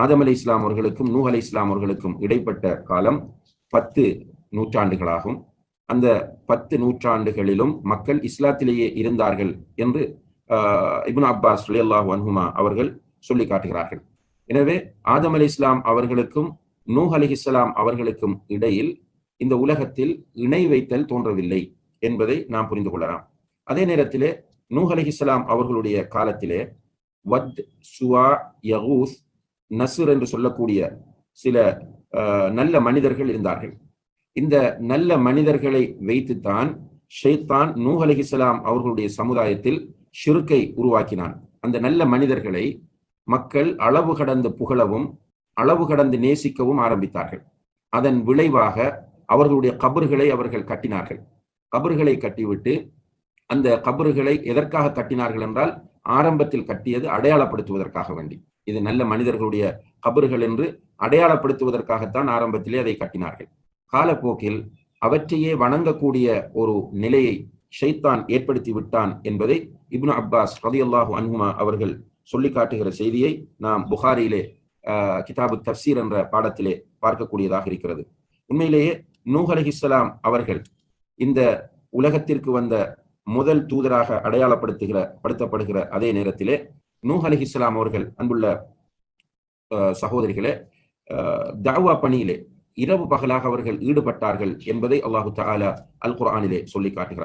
ஆதம் அலி இஸ்லாம் அவர்களுக்கும் நூ அலி இஸ்லாம் அவர்களுக்கும் இடைப்பட்ட காலம் பத்து நூற்றாண்டுகளாகும். அந்த பத்து நூற்றாண்டுகளிலும் மக்கள் இஸ்லாத்திலேயே இருந்தார்கள் என்று இபுன் அப்பாஸ் அல்லாஹ் அன்ஹுமா அவர்கள் சொல்லி காட்டுகிறார்கள். எனவே ஆதம் அலி இஸ்லாம் அவர்களுக்கும் நூ அலி இஸ்லாம் அவர்களுக்கும் இடையில் இந்த உலகத்தில் இணை வைத்தல் தோன்றவில்லை என்பதை நாம் புரிந்து கொள்ளலாம். அதே நேரத்திலே நூஹ் அலி இஸ்லாம் அவர்களுடைய காலத்திலே வத் சுவா யகூஸ் நசுர் என்று சொல்லக்கூடிய சில நல்ல மனிதர்கள் இருந்தார்கள். இந்த நல்ல மனிதர்களை வைத்துத்தான் ஷெய்தான் நூ அலிஹிஸ்லாம் அவர்களுடைய சமுதாயத்தில் ஷிருக்கை உருவாக்கினான். அந்த நல்ல மனிதர்களை மக்கள் அளவு கடந்து புகழவும் அளவு கடந்து நேசிக்கவும் ஆரம்பித்தார்கள். அதன் விளைவாக அவர்களுடைய கபர்களை அவர்கள் கட்டினார்கள். கபர்களை கட்டிவிட்டு அந்த கபர்களை எதற்காக கட்டினார்கள் என்றால் ஆரம்பத்தில் கட்டியது அடையாளப்படுத்துவதற்காக வேண்டி. இது நல்ல மனிதர்களுடைய கபறுகள் என்று அடையாளப்படுத்துவதற்காகத்தான் ஆரம்பத்திலே அதை கட்டினார்கள். காலப்போக்கில் அவற்றையே வணங்கக்கூடிய ஒரு நிலையை ஷைத்தான் ஏற்படுத்தி விட்டான் என்பதை இப்னு அப்பாஸ் ரதியல்லாஹு அன்ஹுமா அவர்கள் சொல்லி காட்டுகிற செய்தியை நாம் புகாரியிலே கிதாபு தப்சீர் என்ற பாடத்திலே பார்க்கக்கூடியதாக இருக்கிறது. உண்மையிலேயே நூஹ் அலிஹிஸ்லாம் அவர்கள் இந்த உலகத்திற்கு வந்த முதல் தூதராக அடையாளப்படுத்துகிற படுத்தப்படுகிற அதே நேரத்திலே நூஹ் அலிஹிஸ்லாம் அவர்கள் அன்புள்ள சகோதரிகளே தாவா பணியிலே இரவு பகலாக அவர்கள் ஈடுபட்டார்கள் என்பதை அல்லாஹு தாலா அல் குரானிலே சொல்லி காட்டுகிறார்.